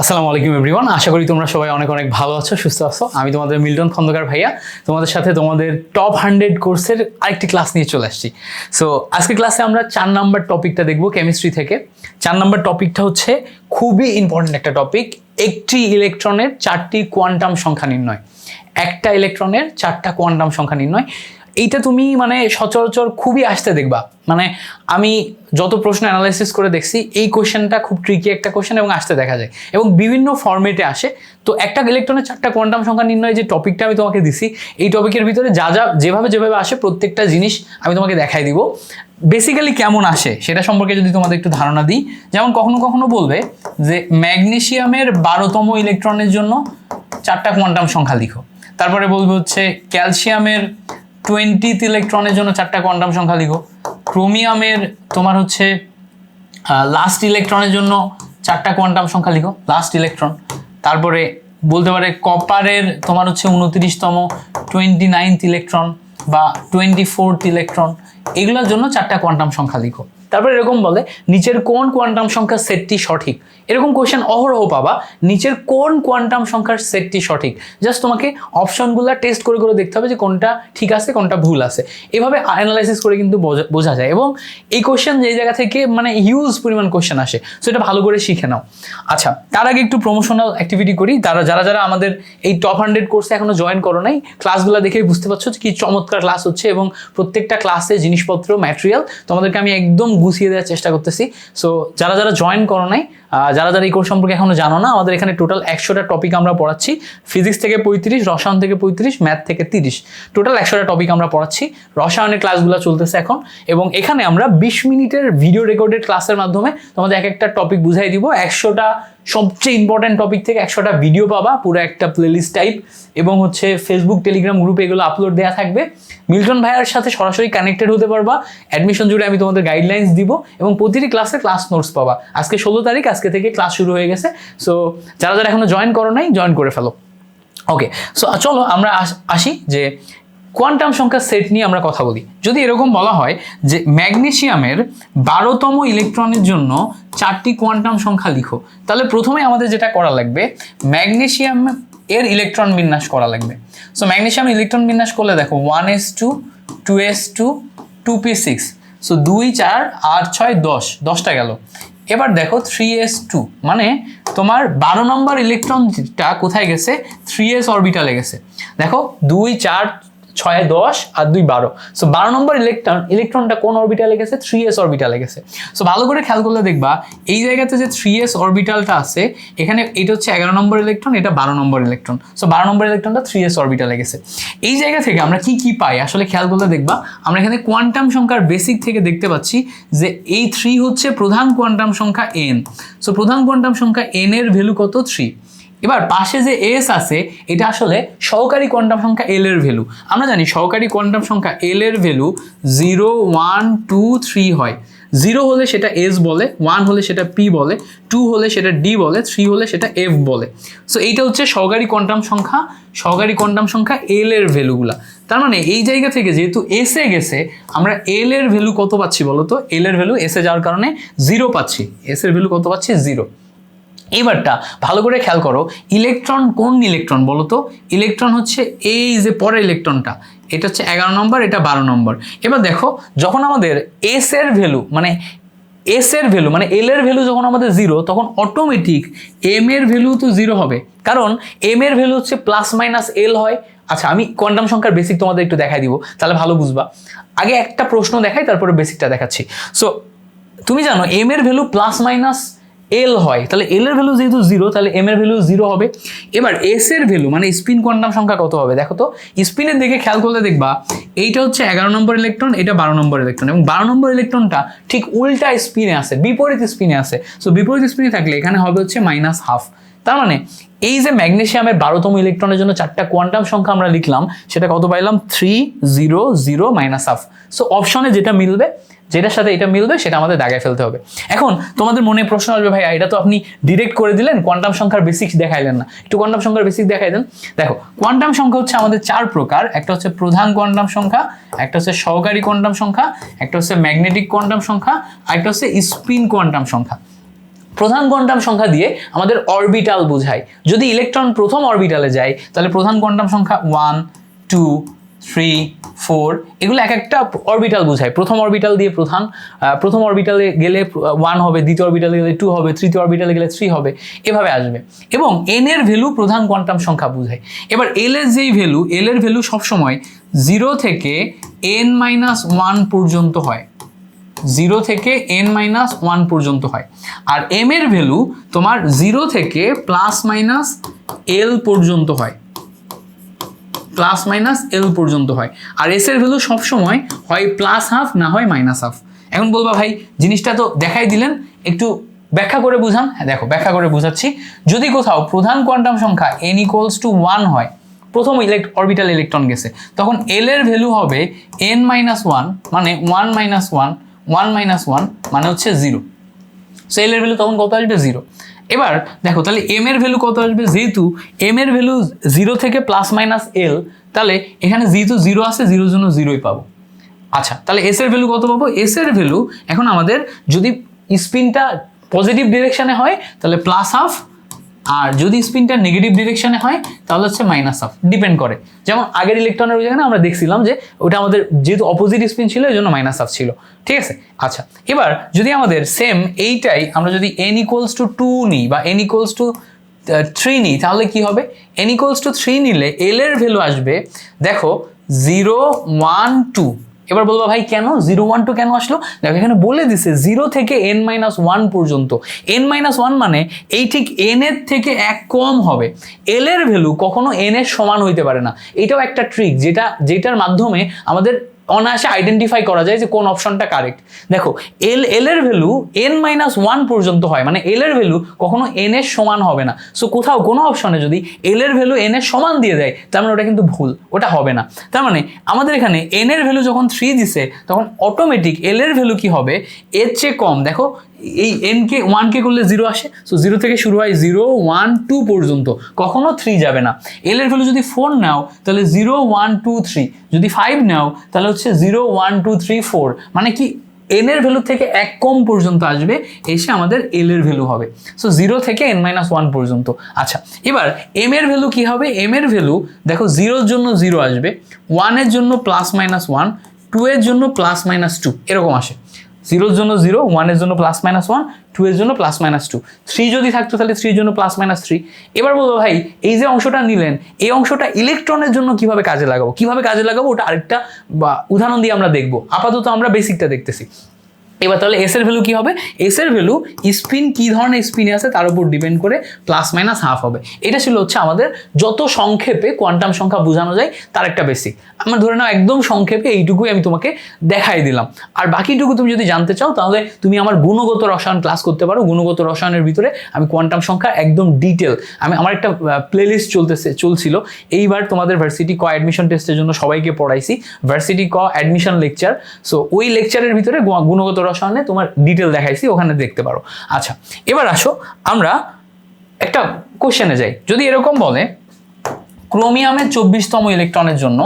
আসসালামু আলাইকুম এভরিওয়ান আশা করি তোমরা সবাই অনেক অনেক ভালো আছো, সুস্থ আছো। আমি তোমাদের মিল্টন খন্দকার ভাইয়া। তোমাদের সাথে তোমাদের টপ হান্ড্রেড কোর্সের আরেকটি ক্লাস নিয়ে চলে আসছি। সো আজকে ক্লাসে আমরা চার নাম্বার টপিকটা দেখব কেমিস্ট্রি থেকে। চার নাম্বার টপিকটা হচ্ছে খুবই ইম্পর্টেন্ট একটা টপিক একটি ইলেকট্রনের চারটি কোয়ান্টাম সংখ্যা নির্ণয়। একটা ইলেকট্রনের চারটা কোয়ান্টাম সংখ্যা নির্ণয়। এইটা তুমি মানে সচরাচর খুবই আসতে দেখবা। মানে আমি যত প্রশ্ন অ্যানালাইসিস করে দেখছি, এই কোশ্চেনটা খুব ট্রিকি একটা কোশ্চেন এবং আসতে দেখা যায়। এবং বিভিন্ন ফর্মেটে আসে। তো একটা ইলেকট্রনের চারটা কোয়ান্টাম সংখ্যা নির্ণয় যে টপিকটা আমি তোমাকে দিছি, এই টপিকের ভিতরে যা যা, যেভাবে যেভাবে আসে প্রত্যেকটা জিনিস আমি তোমাকে দেখাই দিব। বেসিক্যালি কেমন আসে সেটা সম্পর্কে যদি তোমাদের একটু ধারণা দিই, যেমন কখনো কখনো বলবে যে ম্যাগনেশিয়ামের বারোতম ইলেকট্রনের জন্য চারটা কোয়ান্টাম সংখ্যা লিখো। তারপরে বলবে হচ্ছে ক্যালসিয়ামের টোয়েন্টিথ ইলেকট্রনের জন্য চারটা কোয়ান্টাম সংখ্যা লিখো। ক্রোমিয়ামের তোমার হচ্ছে লাস্ট ইলেকট্রনের জন্য চারটা কোয়ান্টাম সংখ্যা লিখো লাস্ট ইলেকট্রন তারপরে বলতে পারে কপারের তোমার হচ্ছে উনত্রিশতম টোয়েন্টি নাইনথ ইলেকট্রন বা টোয়েন্টি ফোর্থ ইলেকট্রন এগুলোর জন্য চারটা কোয়ান্টাম সংখ্যা লিখো। তারপরে এরকম বলে, নিচের কোন কোয়ান্টাম সংখ্যার সেটটি সঠিক? এরকম কোয়েশ্চেন অহরহ পাবা, নিচের কোন কোয়ান্টাম সংখ্যার সেটটি সঠিক? জাস্ট তোমাকে অপশনগুলো টেস্ট করে করে দেখতে হবে যে কোনটা ঠিক আছে, কোনটা ভুল আছে। এভাবে অ্যানালাইসিস করে কিন্তু বোঝা- যায় এবং এই কোয়েশ্চেন যে জায়গা থেকে মানে হিউজ পরিমাণ কোয়েশ্চেন আসে সো এটা ভালো করে শিখে নাও। আচ্ছা তার আগে একটু প্রমোশনাল অ্যাক্টিভিটি করি। তারা, যারা যারা আমাদের এই টপ হান্ড্রেড কোর্সে এখনও জয়েন করো নাই ক্লাসগুলো দেখেই বুঝতে পারছ যে কি চমৎকার ক্লাস হচ্ছে এবং প্রত্যেকটা ক্লাসে জিনিসপত্র ম্যাটেরিয়াল তোমাদেরকে আমি একদম গুছিয়ে দেওয়ার চেষ্টা করতেছি। সো যারা যারা জয়েন করো নাই যারা যারা এই কোর্স সম্পর্কে এখনও জানো না, আমাদের এখানে টোটাল একশোটা টপিক আমরা পড়াচ্ছি। ফিজিক্স থেকে পঁয়ত্রিশ, রসায়ন থেকে পঁয়ত্রিশ ম্যাথ থেকে তিরিশ। টোটাল একশোটা টপিক আমরা পড়াচ্ছি। রসায়নের ক্লাসগুলো চলতেছে এখন। এবং এখানে আমরা বিশ মিনিটের ভিডিও রেকর্ডেড ক্লাসের মাধ্যমে তোমাদের এক একটা টপিক বুঝাই দিব। একশোটা সবচেয়ে ইম্পর্ট্যান্ট টপিক থেকে একশোটা ভিডিও পাবা, পুরো একটা প্লেলিস্ট টাইপ এবং হচ্ছে ফেসবুক টেলিগ্রাম গ্রুপে এগুলো আপলোড দেওয়া থাকবে। মিল্টন ভাইয়ার সাথে সরাসরি কানেক্টেড হতে পারবা। অ্যাডমিশন জুড়ে আমি তোমাদের গাইডলাইন্স দিব। এবং প্রতিটি ক্লাসে ক্লাস নোটস পাবা। আজকে ষোলো তারিখ আজকে থেকে ক্লাস শুরু হয়ে গেছে। সো যারা যারা এখনও জয়েন করো নাই জয়েন করে ফেলো। ওকে সো চলো আমরা আসি যে কোয়ান্টাম সংখ্যার সেট নিয়ে আমরা কথা বলি। যদি এরকম বলা হয় যে ম্যাগনেশিয়ামের বারোতম ইলেকট্রনের জন্য চারটি কোয়ান্টাম সংখ্যা লিখো, তাহলে প্রথমে আমাদের যেটা করা লাগবে ম্যাগনেশিয়াম এর ইলেকট্রন বিন্যাস করা লাগবে। সো ম্যাগনেশিয়াম ইলেকট্রন বিন্যাস করলে দেখো one S two two S two two P six so দুই চার, আট ছয়, দশ, দশটা গেল। এবার দেখো থ্রি এস টু মানে তোমার বারো নম্বর ইলেকট্রনটা কোথায় গেছে? থ্রি এস অরবিটালে গেছে। দেখো, দুই, চার ছয়, দশ আর দুই, বারো। সো বারো নম্বর ইলেকট্রন ইলেকট্রনটা কোন অরবিটালে গেছে? থ্রি এস অরবিটালে গেছে। সো ভালো করে খেয়াল করলে দেখবা, এই জায়গাতে যে থ্রি এস অরবিটালটা আছে, এখানে এটা হচ্ছে এগারো নম্বর ইলেকট্রন এটা বারো নম্বর ইলেকট্রন সো বারো নম্বর ইলেকট্রনটা থ্রি এস অরবিটালে গেছে। এই জায়গা থেকে আমরা কি কি পাই? আসলে খেয়াল করলে দেখবা, আমরা এখানে কোয়ান্টাম সংখ্যার বেসিক থেকে দেখতে পাচ্ছি যে এই থ্রি হচ্ছে প্রধান কোয়ান্টাম সংখ্যা এন সো প্রধান কোয়ান্টাম সংখ্যা এন এর ভ্যালু কত? থ্রি এবার পাশে যে এস আছে, এটা আসলে সহকারী কোয়ান্টাম সংখ্যা এল এর ভ্যালু। আমরা জানি সহকারী কোয়ান্টাম সংখ্যা এল এর value zero, one, two, three হয়। জিরো হলে সেটা এস বলে, ওয়ান হলে সেটা পি বলে, টু হলে সেটা ডি বলে, থ্রি হলে সেটা এফ বলে। সো এইটা হচ্ছে সহকারী কোয়ান্টাম সংখ্যা, সহকারী কোয়ান্টাম সংখ্যা এল এর ভ্যালুগুলা। তার মানে এই জায়গা থেকে যেহেতু এসে গেছে, আমরা এল এর ভ্যালু কত পাচ্ছি বলো তো এল এর ভ্যালু এসে যাওয়ার কারণে জিরো পাচ্ছি। এস এর ভ্যালু কত পাচ্ছি? জিরো। এবারটা ভালো করে খেয়াল করো, ইলেকট্রন কোন ইলেকট্রন বলো তো? ইলেকট্রন হচ্ছে এই যে পরের ইলেকট্রনটা, এটা হচ্ছে এগারো নম্বর, এটা বারো নম্বর। এবার দেখো, যখন আমাদের এস এর ভ্যালু মানে এস এর ভ্যালু মানে এল এর ভ্যালু যখন আমাদের জিরো তখন অটোমেটিক এম এর ভ্যালু তো জিরো হবে। কারণ এম এর ভ্যালু হচ্ছে প্লাস মাইনাস এল হয়। আচ্ছা আমি কোয়ান্টাম সংখ্যার বেসিক তোমাদের একটু দেখাই দিব, তাহলে ভালো বুঝবা। আগে একটা প্রশ্ন দেখাই, তারপরে বেসিকটা দেখাচ্ছি। সো তুমি জানো এম এর ভ্যালু প্লাস মাইনাস এল হয়, তাহলে এল এর ভ্যালু যেহেতু জিরো তাহলে এম এর ভ্যালু জিরো হবে। এবার এস এর ভ্যালু মানে স্পিন কোয়ান্টাম সংখ্যা কত হবে? দেখো তো স্পিনের দিকে খেয়াল করলে দেখবা, এইটা হচ্ছে এগারো নম্বর ইলেকট্রন এটা বারো নম্বর ইলেকট্রন এবং বারো নম্বর ইলেকট্রনটা ঠিক উল্টা স্পিনে আছে, বিপরীত স্পিনে আছে। সো বিপরীত স্পিনে থাকলে এখানে হবে হচ্ছে মাইনাস হাফ তার মানে এই যে ম্যাগনেসিয়ামের বারোতম ইলেকট্রনের জন্য চারটা কোয়ান্টাম সংখ্যা আমরা লিখলাম, সেটা কত পাইলাম? Three zero zero minus half so অপশনে যেটা মিলবে যেটার সাথে এটা মিলবে সেটা আমাদের দাগায় ফেলতে হবে। এখন তোমাদের মনে প্রশ্ন আসবে ভাই এটা তো আপনি ডিরেক্ট করে দিলেন কোয়ান্টাম সংখ্যার বেসিক দেখাইলেন না। একটু কোয়ান্টাম সংখ্যার বেসিক দেখাই দেন। দেখো কোয়ান্টাম সংখ্যা হচ্ছে আমাদের চার প্রকার, একটা হচ্ছে প্রধান কোয়ান্টাম সংখ্যা, একটা হচ্ছে সহকারী কোয়ান্টাম সংখ্যা, একটা হচ্ছে ম্যাগনেটিক কোয়ান্টাম সংখ্যা একটা হচ্ছে স্পিন কোয়ান্টাম সংখ্যা। প্রধান কোয়ান্টাম সংখ্যা দিয়ে আমাদের অরবিটাল বোঝায়। যদি ইলেকট্রন প্রথম অরবিটালে যায়, তাহলে প্রধান কোয়ান্টাম সংখ্যা ওয়ান টু থ্রি ফোর এগুলো এক একটা অরবিটাল বোঝায়। প্রথম অরবিটাল দিয়ে প্রধান প্রথম অরবিটালে গেলে ওয়ান হবে, দ্বিতীয় অরবিটালে গেলে টু হবে, তৃতীয় অরবিটালে গেলে থ্রি হবে, এভাবে আসবে। এবং এন এর ভ্যালু প্রধান কোয়ান্টাম সংখ্যা বোঝায়। এবার এল এর যেই ভ্যালু এল এর ভ্যালু সবসময় জিরো থেকে এন মাইনাস ওয়ান পর্যন্ত হয়। জিরো থেকে এন মাইনাস ওয়ান পর্যন্ত হয়। আর এম এর ভ্যালু তোমার জিরো থেকে প্লাস মাইনাস এল পর্যন্ত হয়। প্লাস মাইনাস এল পর্যন্ত হয়। আর এস এর ভ্যালু সবসময় হয় প্লাস হাফ না হয় মাইনাস হাফ এখন বলবা ভাই, জিনিসটা তো দেখাই দিলেন, একটু ব্যাখ্যা করে বুঝান। হ্যাঁ দেখো, ব্যাখ্যা করে বুঝাচ্ছি। যদি কোথাও প্রধান কোয়ান্টাম সংখ্যা এন ইকুয়ালস টু ওয়ান হয়, প্রথম ইলেক্ট অরবিটাল ইলেকট্রন গেছে, তখন এল এর ভ্যালু হবে এন মাইনাস ওয়ান মানে one minus one one minus one মানে হচ্ছে জিরো সো এল এর ভ্যালু তখন কত আসবে? জিরো এবার দেখো, তাহলে এম এর ভ্যালু কত আসবে? যেহেতু এম এর ভ্যালু জিরো থেকে প্লাস মাইনাস এল তাহলে এখানে যেহেতু জিরো আছে জিরোর জন্য জিরোই পাবো। আচ্ছা তাহলে এস এর ভ্যালু কত পাবো? এস এর ভ্যালু এখন আমাদের যদি স্পিনটা পজিটিভ ডিরেকশানে হয়, তাহলে প্লাস হাফ আর যদি স্পিনটা নেগেটিভ ডিরেকশনে হয়, তাহলে হচ্ছে মাইনাস হাফ ডিপেন্ড করে। যেমন আগের ইলেকট্রনের জায়গায় আমরা দেখছিলাম যে, ওটা আমাদের যেহেতু অপোজিট স্পিন ছিল এই জন্য মাইনাস হাফ ছিল। ঠিক আছে? আচ্ছা এবার যদি আমাদের সেম এইটাই আমরা যদি এন ইকুয়ালস টু টু নিই বা এন ইকুয়ালস টু থ্রি নিই, তাহলে কি হবে? এন ইকুয়ালস টু থ্রি নিলে এল এর ভ্যালু আসবে, দেখো জিরো ওয়ান টু এবার বলব ভাই, কেন? জিরো ওয়ান টু কেন আসলো? দেখো, এখানে বলে দিছে জিরো থেকে এন মাইনাস ওয়ান পর্যন্ত। এন মাইনাস ওয়ান মানে এই ঠিক এন এর থেকে এক কম হবে। এল এর ভ্যালু কখনো এন এর সমান হইতে পারে না। এটাও একটা ট্রিক যেটা, যেটার মাধ্যমে আমাদের অনায়াসে আইডেন্টিফাই করা যায় যে কোন অপশনটা কারেক্ট দেখো এল এল এর ভ্যালু এন মাইনাস ওয়ান পর্যন্ত হয় মানে এল এর ভ্যালু কখনো এন এর সমান হবে না। সো কোথাও কোনো অপশনে যদি এল এর ভ্যালু এন এর সমান দিয়ে দেয়, তার মানে ওটা কিন্তু ভুল, ওটা হবে না। তার মানে আমাদের এখানে এন এর ভ্যালু যখন থ্রি দিছে, তখন অটোমেটিক এল এর ভ্যালু কি হবে? এর চেয়ে কম। দেখো এই এন কে ওয়ান কে করলে জিরো আসে সো জিরো থেকে শুরু হয় জিরো ওয়ান টু পর্যন্ত। কখনো থ্রি যাবে না। এল এর ভ্যালু যদি ফোর নাও, তাহলে জিরো ওয়ান টু থ্রি যদি ফাইভ নাও, তাহলে হচ্ছে zero one two three four মানে কি এন এর ভ্যালু থেকে এক কম পর্যন্ত আসবে, এসে আমাদের এল এর ভ্যালু হবে। সো জিরো থেকে এন মাইনাস ওয়ান পর্যন্ত। আচ্ছা এবার এম এর ভ্যালু কি হবে? এম এর ভ্যালু দেখো জিরোর জন্য জিরো আসবে ওয়ানের জন্য প্লাস মাইনাস ওয়ান টু এর জন্য প্লাস মাইনাস টু এরকম আসে। জিরোর জন্য জিরো, ওয়ানের জন্য প্লাস মাইনাস ওয়ান টু এর জন্য প্লাস মাইনাস টু থ্রি যদি থাকতো তাহলে থ্রির জন্য প্লাস মাইনাস থ্রি এবার বলব ভাই, এই যে অংশটা নিলেন, এই অংশটা ইলেকট্রনের জন্য কীভাবে কাজে লাগাবো? কীভাবে কাজে লাগাবো? ওটা আরেকটা, বা উদাহরণ দিয়ে আমরা দেখব। আপাতত আমরা বেসিকটা দেখতেছি। এবার তাহলে এস এর ভ্যালু কি হবে? এস এর ভ্যালু স্পিন কি ধরনের স্পিনে আছে তার উপর ডিপেন্ড করে প্লাস মাইনাস হাফ হবে। এটা ছিল হচ্ছে আমাদের যত সংক্ষেপে কোয়ান্টাম সংখ্যা বোঝানো যায়, তার একটা বেসিক আমার ধরে নাও একদম সংক্ষেপে এইটুকুই আমি তোমাকে দেখাই দিলাম। আর বাকিটুকু তুমি যদি জানতে চাও, তাহলে তুমি আমার গুণগত রসায়ন ক্লাস করতে পারো। গুণগত রসায়নের ভিতরে আমি কোয়ান্টাম সংখ্যা একদম ডিটেল আমি আমার একটা প্লেলিস্ট চলতেছে, চলছিল। এইবার তোমাদের ভার্সিটি ক অ্যাডমিশন টেস্টের জন্য সবাইকে পড়াইছি। ভার্সিটি ক অ্যাডমিশন লেকচার সো ওই লেকচারের ভিতরে গুণগত রসায়নে তোমার ডিটেল দেখাইছি, ওখানে দেখতে পারো। আচ্ছা এবার আসো, আমরা একটা কোশ্চেনে যাই। যদি এরকম বলে ক্রোমিয়ামের চব্বিশতম ইলেকট্রনের জন্য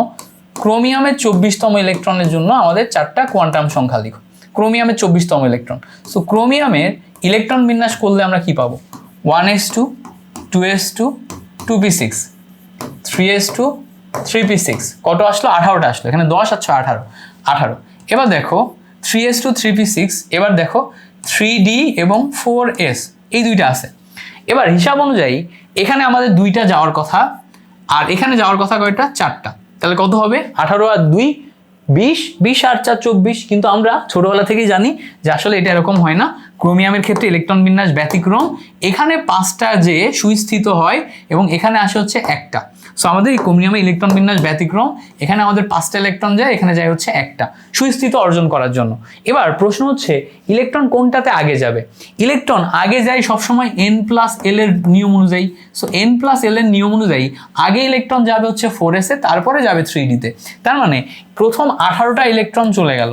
ক্রোমিয়ামের চব্বিশতম ইলেকট্রনের জন্য আমাদের চারটা কোয়ান্টাম সংখ্যা লিখো। ক্রোমিয়ামের চব্বিশতম ইলেকট্রন সো ক্রোমিয়ামের ইলেকট্রন বিন্যাস করলে আমরা কি পাবো? One S two two S two two P six three S two three P six কত আসলো? আঠারোটা আসলো। এখানে দশ আর ছয় আঠারো। আঠারো। এবার দেখো three S two three P six এবার দেখো থ্রি ডি এবং ফোর এস এই দুইটা আছে। এবার হিসাব অনুযায়ী এখানে আমাদের দুইটা যাওয়ার কথা, আর এখানে যাওয়ার কথা কয়টা? চারটা। তাহলে কত হবে? আঠারো আর দুই, বিশ। বিশ আর চার, চব্বিশ। কিন্তু আমরা ছোটবেলা থেকেই জানি যে আসলে এটা এরকম হয় না। ক্রোমিয়ামের ক্ষেত্রে ইলেকট্রন বিন্যাস ব্যতিক্রম। এখানে পাঁচটা যে সুস্থিত হয় এবং এখানে আসে হচ্ছে একটা। সো আমাদের এই ক্রোমিয়ামে ইলেকট্রন বিন্যাস ব্যতিক্রম, এখানে আমাদের পাঁচটা ইলেকট্রন যায়, এখানে যায় হচ্ছে একটা। সুস্থিত অর্জন করার জন্য। এবার প্রশ্ন হচ্ছে, ইলেকট্রন কোনটাতে আগে যাবে? ইলেকট্রন আগে যায় সবসময় এন প্লাস এল এর নিয়ম অনুযায়ী। সো এন প্লাস এল এর নিয়ম অনুযায়ী আগে ইলেকট্রন যাবে হচ্ছে ফোর এসে তারপরে যাবে থ্রি ডিতে তার মানে প্রথম আঠারোটা ইলেকট্রন চলে গেল।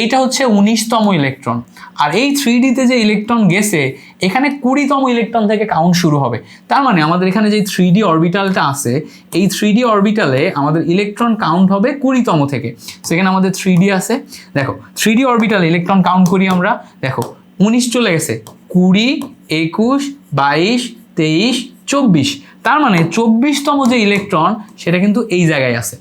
এইটা হচ্ছে উনিশতম ইলেকট্রন আর এই থ্রি ডিতে যে ইলেকট্রন গেছে, এখানে কুড়িতম ইলেকট্রন থেকে কাউন্ট শুরু হবে। তার মানে আমাদের এখানে যে থ্রি ডি অরবিটালটা আছে, এই থ্রি ডি অরবিটালে আমাদের ইলেকট্রন কাউন্ট হবে কুড়িতম থেকে। সেখানে আমাদের থ্রি ডি আছে। দেখো থ্রি ডি অরবিটালে ইলেকট্রন কাউন্ট করি আমরা। দেখো, উনিশ চলে গেছে। কুড়ি, একুশ, বাইশ, তেইশ, চব্বিশ। তার মানে চব্বিশতম যে ইলেকট্রন সেটা কিন্তু এই জায়গায় আছে।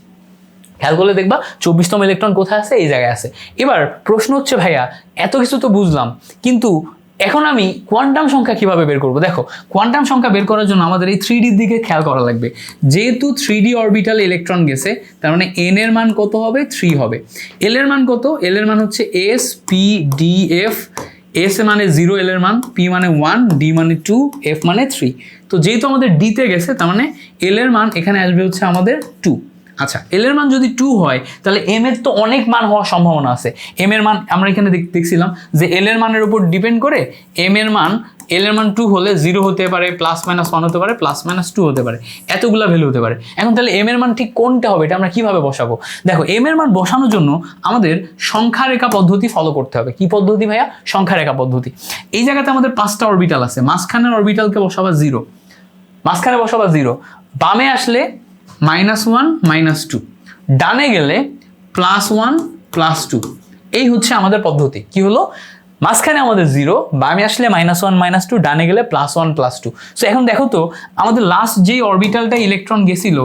খেয়াল করলে দেখবা চব্বিশতম ইলেকট্রন কোথায় আছে? এই জায়গায় আছে। এবার প্রশ্ন হচ্ছে, ভাইয়া, এত কিছু তো বুঝলাম, কিন্তু এখন আমি কোয়ান্টাম সংখ্যা কীভাবে বের করব? দেখো কোয়ান্টাম সংখ্যা বের করার জন্য আমাদের এই থ্রি ডির দিকে খেয়াল করা লাগবে। যেহেতু থ্রি ডি অরবিটাল ইলেকট্রন গেছে, তার মানে এন এর মান কত হবে? থ্রি হবে। এল এর মান কত? এল এর মান হচ্ছে S P D F S মানে জিরো এল এর মান পি মানে ওয়ান ডি মানে টু এফ মানে থ্রি তো যেহেতু আমাদের ডিতে গেছে, তার মানে এল এর মান এখানে আসবে হচ্ছে আমাদের টু আচ্ছা এল এর মান যদি টু হয়, তাহলে এম এর তো অনেক মান হওয়ার সম্ভাবনা আছে। এম এর মান আমরা এখানে দেখ- দেখছিলাম যে এল এর মানের উপর ডিপেন্ড করে এম এর মান এল এর মান টু হলে জিরো হতে পারে প্লাস মাইনাস ওয়ান হতে পারে প্লাস মাইনাস টু হতে পারে। এতগুলা ভ্যালু হতে পারে। এখন তাহলে এম এর মান ঠিক কোনটা হবে, এটা আমরা কীভাবে বসাবো? দেখো এম এর মান বসানোর জন্য আমাদের সংখ্যা রেখা পদ্ধতি ফলো করতে হবে। কি পদ্ধতি ভাইয়া? সংখ্যা রেখা পদ্ধতি। এই জায়গাতে আমাদের পাঁচটা অরবিটাল আছে। মাঝখানের অরবিটালকে বসাবা জিরো মাঝখানে বসাবা জিরো বামে আসলে মাইনাস ওয়ান মাইনাস টু ডানে গেলে প্লাস ওয়ান প্লাস টু এই হচ্ছে আমাদের পদ্ধতি। কি হলো? মাঝখানে আমাদের জিরো বামে আসলে মাইনাস ওয়ান মাইনাস টু ডানে গেলে plus one plus two so এখন দেখো তো, আমাদের লাস্ট যেই অরবিটালটা ইলেকট্রন গেছিল,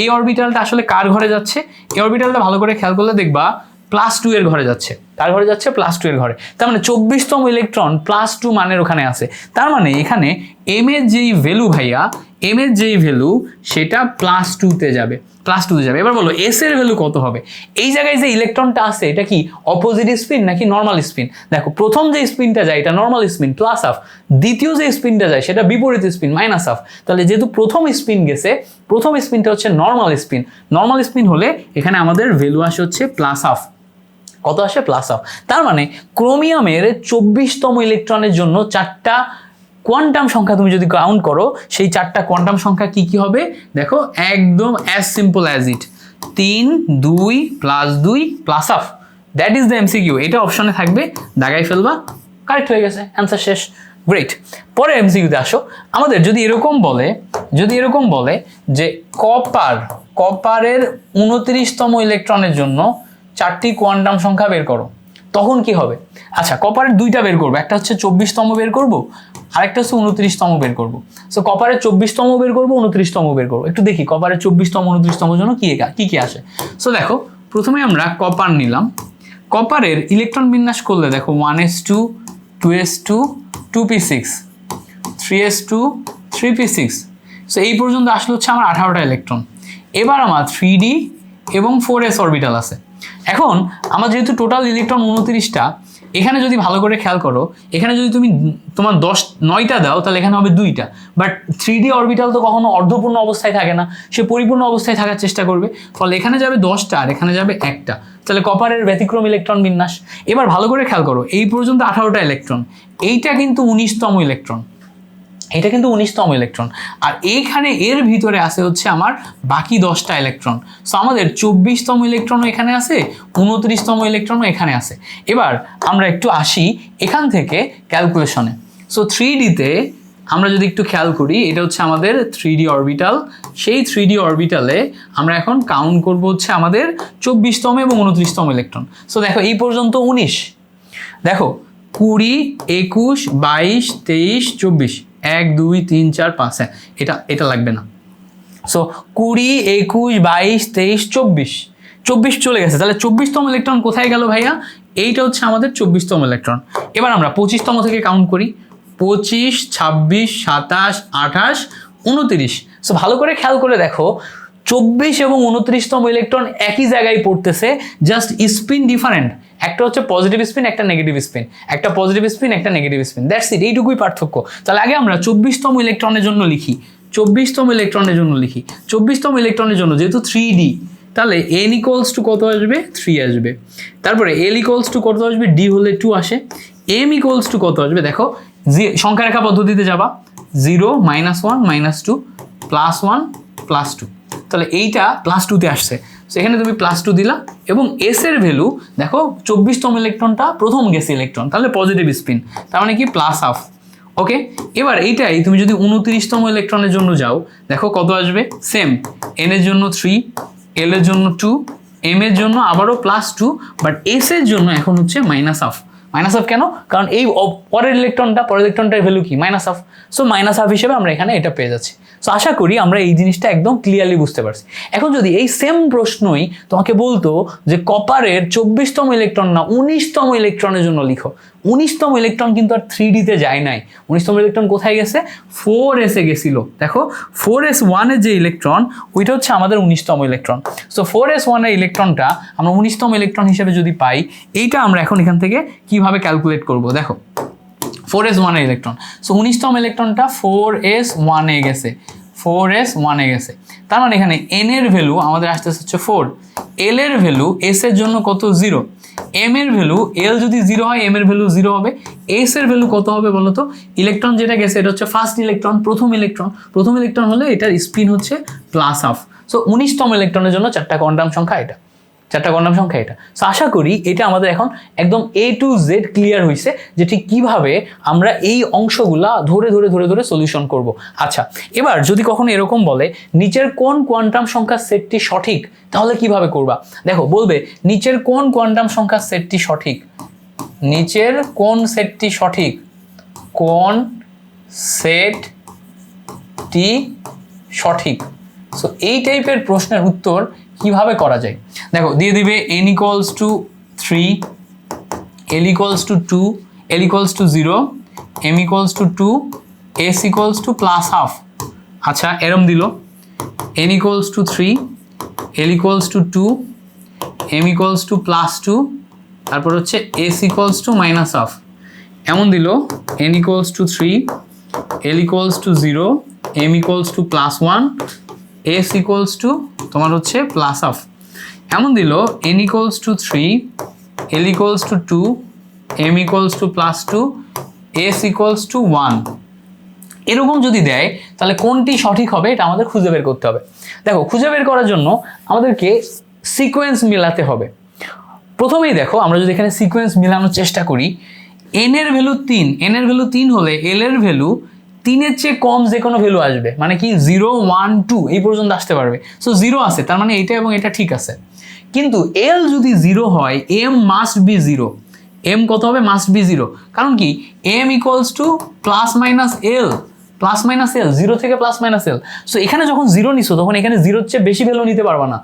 এই অরবিটালটা আসলে কার ঘরে যাচ্ছে? এই অরবিটালটা ভালো করে খেয়াল করলে দেখবা প্লাস টু এর ঘরে যাচ্ছে। কার ঘরে যাচ্ছে প্লাস টু এর ঘরে। তার মানে চব্বিশতম ইলেকট্রন প্লাস টু মানের ওখানে আছে। তার মানে এখানে এম এর যেই ভ্যালু ভাইয়া এম এর যেই ভ্যালু সেটা প্লাস টুতে যাবে। প্লাস টুতে যাবে। এবার বলো এস এর ভ্যালু কত হবে? এই জায়গায় যে ইলেকট্রনটা আছে, এটা কি অপোজিট স্পিন নাকি নর্মাল স্পিন দেখো, প্রথম যে স্পিনটা যায়, এটা নর্মাল স্পিন প্লাস হাফ দ্বিতীয় যে স্পিনটা যায়, সেটা বিপরীত স্পিন মাইনাস হাফ তাহলে যেহেতু প্রথম স্পিন গেছে, প্রথম স্পিনটা হচ্ছে নর্মাল স্পিন নর্মাল স্পিন হলে এখানে আমাদের ভ্যালু আসে হচ্ছে প্লাস হাফ কত আসে? প্লাস হাফ তার মানে ক্রোমিয়ামের চব্বিশতম ইলেকট্রনের জন্য চারটা কোয়ান্টাম সংখ্যা তুমি যদি কাউন্ট করো, সেই চারটা কোয়ান্টাম সংখ্যা কি কি হবে? দেখো, একদম অ্যাজ সিম্পল অ্যাজ ইট তিন, দুই প্লাস দুই plus half that is the MCQ এটা অপশনে থাকবে, দাগাই ফেলবা কারেক্ট হয়ে গেছে অ্যান্সার শেষ. গ্রেট পরে এমসিকিউতে আসো। আমাদের যদি এরকম বলে, যদি এরকম বলে যে কপার কপারের উনত্রিশতম ইলেকট্রনের জন্য চারটি কোয়ান্টাম সংখ্যা বের করো, তখন কি হবে? আচ্ছা কপারের দুইটা বের করব, একটা হচ্ছে চব্বিশতম বের করব, আরেকটা হচ্ছে উনত্রিশতম বের করব। সো কপারের চব্বিশতম বের করব, উনত্রিশতম বের করব। একটু দেখি কপারের চব্বিশতম, উনত্রিশতম জন্য কি কি কী আসে? সো দেখো, প্রথমে আমরা কপার নিলাম। কপারের ইলেকট্রন বিন্যাস করলে দেখো one S two two S two two P six three S two three P six so এই পর্যন্ত আসলে হচ্ছে আমার আঠারোটা ইলেকট্রন এবার আমার থ্রি ডি এবং ফোর এস অরবিটাল আছে। এখন আমার যেহেতু টোটাল ইলেকট্রন উনত্রিশটা, এখানে যদি ভালো করে খেয়াল করো, এখানে যদি তুমি তোমার দশ, নয়টা দাও, তাহলে এখানে হবে দুইটা। বাট থ্রি ডি অরবিটাল তো কখনো অর্ধপূর্ণ অবস্থায় থাকে না। সে পরিপূর্ণ অবস্থায় থাকার চেষ্টা করবে। ফলে এখানে যাবে দশটা আর এখানে যাবে একটা। তাহলে কপারের ব্যতিক্রম ইলেকট্রন বিন্যাস। এবার ভালো করে খেয়াল করো, এই পর্যন্ত আঠারোটা ইলেকট্রন এইটা কিন্তু উনিশতম ইলেকট্রন এটা কিন্তু উনিশতম ইলেকট্রন আর এইখানে এর ভিতরে আছে হচ্ছে আমার বাকি দশটা ইলেকট্রন সো আমাদের চব্বিশতম ইলেকট্রনও এখানে আছে, উনত্রিশতম ইলেকট্রনও এখানে আছে। এবার আমরা একটু আসি এখান থেকে ক্যালকুলেশনে সো থ্রি ডিতে আমরা যদি একটু খেয়াল করি, এটা হচ্ছে আমাদের থ্রি ডি অরবিটাল সেই থ্রি ডি অরবিটালে আমরা এখন কাউন্ট করব হচ্ছে আমাদের চব্বিশতম এবং উনত্রিশতম ইলেকট্রন সো দেখো, এই পর্যন্ত উনিশ। দেখো, কুড়ি, একুশ, বাইশ, তেইশ, চব্বিশ। এক, দুই, তিন, চার, পাঁচ হ্যাঁ এটা এটা লাগবে না। সো কুড়ি, একুশ, বাইশ, তেইশ, চব্বিশ। চব্বিশ চলে গেছে। তাহলে চব্বিশতম ইলেকট্রন কোথায় গেল ভাইয়া? এইটা হচ্ছে আমাদের চব্বিশতম ইলেকট্রন এবার আমরা পঁচিশতম থেকে কাউন্ট করি। পঁচিশ, ছাব্বিশ, সাতাশ, আঠাশ, উনতিরিশ। সো ভালো করে খেয়াল করে দেখো। চব্বিশ এবং উনত্রিশতম ইলেকট্রন একই জায়গায় পড়তেছে জাস্ট স্পিন ডিফারেন্ট একটা হচ্ছে পজিটিভ স্পিন একটা নেগেটিভ স্পিন একটা পজিটিভ স্পিন একটা নেগেটিভ স্পিন দ্যাটস ইট এইটুকুই পার্থক্য। তাহলে আগে আমরা চব্বিশতম ইলেকট্রনের জন্য লিখি। চব্বিশতম ইলেকট্রনের জন্য লিখি। চব্বিশতম ইলেকট্রনের জন্য যেহেতু থ্রি ডি তাহলে এন ইকোয়ালস টু কত আসবে? থ্রি আসবে। তারপরে এল ইকোয়ালস টু কত আসবে? ডি হলে টু আসে। এম ইকোয়ালস টু কত আসবে? দেখো সংখ্যা রেখা পদ্ধতিতে যাবা। Zero minus one minus two plus one plus two তাহলে এইটা প্লাস টুতে আসছে। সেখানে তুমি প্লাস টু দিলা এবং এস এর ভ্যালু দেখো, চব্বিশতম ইলেকট্রনটা প্রথম গেছে ইলেকট্রন তাহলে পজিটিভ স্পিন তার মানে কি প্লাস হাফ ওকে এবার এইটাই তুমি যদি উনত্রিশতম ইলেকট্রনের জন্য যাও, দেখো কত আসবে? সেম এন এর জন্য থ্রি এল এর জন্য টু এম এর জন্য আবারও প্লাস টু বাট এস এর জন্য এখন হচ্ছে মাইনাস হাফ মাইনাস হাফ কেন? কারণ এই পরের ইলেকট্রনটা পরের ইলেকট্রনটার ভ্যালু কি? Minus half so minus half হিসেবে আমরা এখানে এটা পেয়ে যাচ্ছি। সো আশা করি আমরা এই জিনিসটা একদম ক্লিয়ারলি বুঝতে পারছি। এখন যদি এই সেম প্রশ্নই তোমাকে বলতো যে কপারের চব্বিশতম ইলেকট্রন না উনিশতম ইলেকট্রনের জন্য লিখো। উনিশতম ইলেকট্রন কিন্তু আর থ্রি ডিতে যায় নাই। উনিশতম ইলেকট্রন কোথায় গেছে? ফোর এসে গেছিল। দেখো ফোর এস ওয়ানের যে ইলেকট্রন ওইটা হচ্ছে আমাদের উনিশতম ইলেকট্রন সো ফোর এস ওয়ানের ইলেকট্রনটা আমরা উনিশতম ইলেকট্রন হিসেবে যদি পাই, এইটা আমরা এখন এখান থেকে কীভাবে ক্যালকুলেট করব? দেখো। ফোর এস ওয়ানের ইলেকট্রন সো উনিশতম ইলেকট্রনটা ফোর এস ওয়ানে গেছে। ফোর এস ওয়ানে গেছে। তার মানে এখানে এন এর ভ্যালু আমাদের আসতে হচ্ছে ফোর এল এর ভ্যালু এস এর জন্য কত? জিরো এম এর ভ্যালু এল যদি জিরো হয় এম এর ভ্যালু জিরো হবে। এস এর ভ্যালু কত হবে বলো তো? ইলেকট্রন যেটা গেছে, এটা হচ্ছে ফার্স্ট ইলেকট্রন প্রথম ইলেকট্রন প্রথম ইলেকট্রন হলে এটার স্পিন হচ্ছে প্লাস হাফ সো উনিশতম ইলেকট্রনের জন্য চারটা কোয়ান্টাম সংখ্যা এটা। চারটা কোয়ান্টাম সংখ্যা এটা। সো আশা করি এটা আমাদের এখন একদম এ টু জেড ক্লিয়ার হয়েছে যে ঠিক কীভাবে আমরা এই অংশগুলা ধরে ধরে ধরে ধরে সলিউশন করব। আচ্ছা এবার যদি কখনো এরকম বলে নিচের কোন কোয়ান্টাম সংখ্যার সেটটি সঠিক, তাহলে কীভাবে করবা? দেখো, বলবে নিচের কোন কোয়ান্টাম সংখ্যার সেটটি সঠিক? নিচের কোন সেটটি সঠিক? কোন সেটটি সঠিক? সো এই টাইপের প্রশ্নের উত্তর কীভাবে করা যায় দেখো দিয়ে দিবে N equals to three L equals to two L equals to zero M equals to two S equals to plus half আচ্ছা এরম দিল N equals to three L equals to two M equals to plus two তারপর হচ্ছে S equals to minus half এমন দিল N equals to three L equals to zero M equals to plus one S equals to তোমার হচ্ছে plus half এমন দিল N equals to three L equals to two M equals to plus two S equals to one এরকম যদি দেয়, তাহলে কোনটি সঠিক হবে, এটা আমাদের খুঁজে বের করতে হবে। দেখো, খুঁজে বের করার জন্য আমাদেরকে সিকোয়েন্স মেলাতে হবে। প্রথমেই দেখো, আমরা যদি এখানে সিকোয়েন্স মেলানোর চেষ্টা করি এন এর ভ্যালু তিন। এন এর ভ্যালু তিন হলে এল এর ভ্যালু তিনের চেয়ে কম যে কোনো ভ্যালু আসবে। মানে কি? জিরো ওয়ান টু এই পর্যন্ত আসতে পারবে। সো জিরো আছে। তার মানে এটা এবং এটা ঠিক আছে। কিন্তু এল যদি জিরো হয় M must be zero M কত হবে? মাস্ট বি জিরো কারণ কি? M equals to plus minus L plus minus L zero থেকে প্লাস মাইনাস এল সো এখানে যখন জিরো নিছো, তখন এখানে জিরোর চেয়ে বেশি ভ্যালু নিতে পারবা না।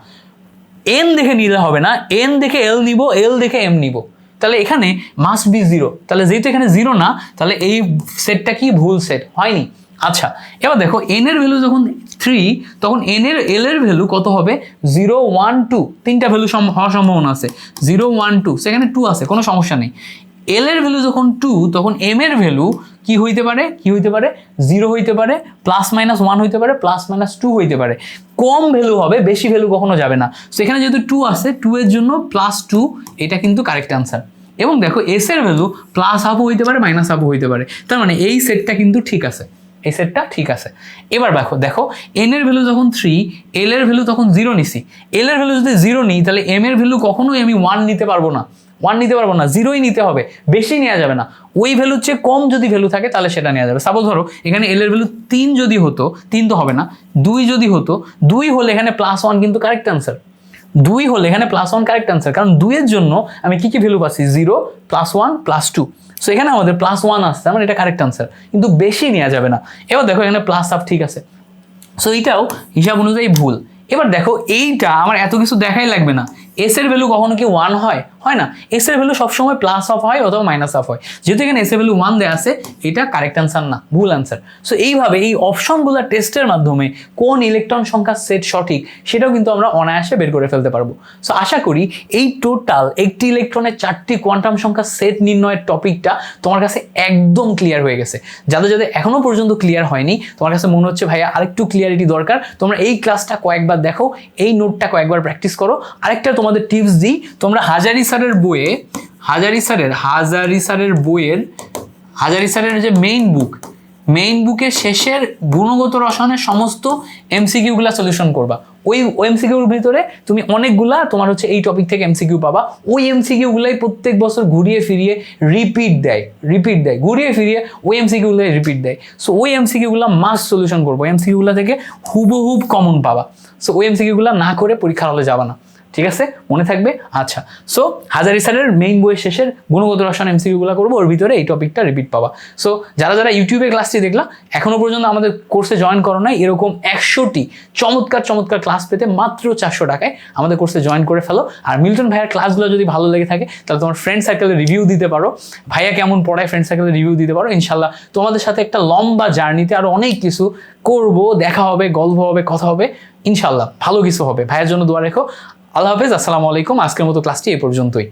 এন দেখে নিলে হবে না। এন দেখে এল নিব এল দেখে এম নিব। তাহলে এখানে মাস্ট বি জিরো তাহলে যেহেতু এখানে জিরো না, তাহলে এই সেটটা কি ভুল সেট হয়নি। আচ্ছা এবার দেখো এন এর ভ্যালু যখন থ্রি তখন এন এর এল এর ভ্যালু কত হবে? জিরো ওয়ান টু তিনটা ভ্যালু হওয়ার সম্ভাবনা আছে। জিরো ওয়ান টু সেখানে টু আছে, কোনো সমস্যা নেই। এল এর ভ্যালু যখন টু তখন এম এর ভ্যালু কি হইতে পারে? কি হইতে পারে? জিরো হইতে পারে প্লাস মাইনাস ওয়ান হইতে পারে প্লাস মাইনাস টু হইতে পারে। কম ভ্যালু হবে, বেশি ভ্যালু কখনো যাবে না। সেখানে যেহেতু টু আছে টু এর জন্য প্লাস টু এটা কিন্তু কারেক্ট অ্যান্সার এবং দেখো এস এর ভ্যালু প্লাস হাফও হইতে পারে মাইনাস হাফও হইতে পারে। তার মানে এই সেটটা কিন্তু ঠিক আছে। এই সেটটা ঠিক আছে। এবার দেখো দেখো এন এর ভ্যালু যখন থ্রি এল এর ভ্যালু তখন জিরো নিছি। এল এর ভ্যালু যদি জিরো নিই, তাহলে এম এর ভ্যালু কখনোই আমি ওয়ান নিতে পারব না। ওয়ান নিতে পারব না জিরোই নিতে হবে, বেশি নেওয়া যাবে না। ওই ভ্যালুর চেয়ে কম যদি ভ্যালু থাকে, তাহলে সেটা নেওয়া যাবে। সাপোজ ধরো, এখানে এল এর ভ্যালু তিন যদি হতো, তিন তো হবে না, দুই যদি হতো, দুই হলে এখানে প্লাস ওয়ান কিন্তু কারেক্ট অ্যান্সার দুই হলে এখানে প্লাস ওয়ান কারেক্ট অ্যান্সার কারণ দুইয়ের জন্য আমি কি কি ভ্যালু পাচ্ছি? Zero plus one plus two so এখানে আমাদের প্লাস ওয়ান আসছে মানে এটা কারেক্ট অ্যান্সার কিন্তু বেশি নেওয়া যাবে না। এবার দেখো, এখানে প্লাস আপ ঠিক আছে। সো এইটাও হিসাব অনুযায়ী ভুল। এবার দেখো, এইটা আমার এত কিছু দেখাই লাগবে না। এস এর ভ্যালু কখনো কি ওয়ান হয়? হয় না। এস এর ভ্যালু সবসময় প্লাস অফ হয় অথবা মাইনাস অফ হয়। যেহেতু এখানে এস এর ভ্যালু ওয়ান দেওয়া আছে, এটা কারেক্ট অ্যান্সার না, ভুল অ্যান্সার সো এইভাবে এই অপশনগুলো টেস্টের মাধ্যমে কোন ইলেকট্রন সংখ্যার সেট সঠিক, সেটাও কিন্তু আমরা অনায়াসে বের করে ফেলতে পারব। সো আশা করি এই টোটাল একটি ইলেকট্রনের চারটি কোয়ান্টাম সংখ্যার সেট নির্ণয়ের টপিকটা তোমার কাছে একদম ক্লিয়ার হয়ে গেছে। যাদের যাদের এখনও পর্যন্ত ক্লিয়ার হয়নি, তোমার কাছে মনে হচ্ছে, ভাইয়া, আরেকটু ক্লিয়ারিটি দরকার। তোমরা এই ক্লাসটা কয়েকবার দেখো, এই নোটটা কয়েকবার প্র্যাকটিস করো। আরেকটা তোমাদের টিপস দিই। তোমরা হাজারি স্যারের বইয়ে, হাজারি স্যারের হাজারি স্যারের বইয়ের, হাজারি স্যারের যে মেইন বুক মেইন বুকের শেষের গুণগত রসায়নের সমস্ত এমসিকিউগুলা সলিউশন করবা। ওই এমসিকিউর ভিতরে তুমি অনেকগুলা তোমার হচ্ছে এই টপিক থেকে এমসিকিউ পাবা। ওই এমসিকিউগুলাই প্রত্যেক বছর ঘুরিয়ে ফিরিয়ে রিপিট দেয় রিপিট দেয়, ঘুরিয়ে ফিরিয়ে ওই এমসিকিউগুলাই রিপিট দেয়। সো ওই এমসিকিউগুলো মাস্ট সলিউশন করব। এমসিকিউগুলো থেকে হুবহুব কমন পাবা। সো ওই এমসিকিউগুলো না করে পরীক্ষার হলে যাবা না। ঠিক আছে? মনে থাকবে? আচ্ছা। সো হাজারি স্যারের মেইন বইয়ের শেষের গুণগত রসায়ন এমসিকিউগুলো করব, ওর ভিতরে এই টপিকটা রিপিট পাবা। সো যারা যারা ইউটিউবে ক্লাসটি দেখলা, এখনও পর্যন্ত আমাদের কোর্সে জয়েন করো নাই, এরকম একশোটি চমৎকার চমৎকার ক্লাস পেতে মাত্র চারশো টাকায় আমাদের কোর্সে জয়েন করে ফেলো। আর মিল্টন ভাইয়ার ক্লাসগুলো যদি ভালো লেগে থাকে, তাহলে তোমার ফ্রেন্ড সার্কেলে রিভিউ দিতে পারো। ভাইয়া কেমন পড়ায় ফ্রেন্ড সার্কেলে রিভিউ দিতে পারো। ইনশাল্লাহ তোমাদের সাথে একটা লম্বা জার্নিতে আরও অনেক কিছু করব, দেখা হবে, গল্প হবে, কথা হবে। ইনশাল্লাহ ভালো কিছু হবে। ভাইয়ের জন্য দোয়া রেখো। আল্লাহ হাফেজ আসসালামু আলাইকুম। আজকের মতো ক্লাসটি এই পর্যন্তই।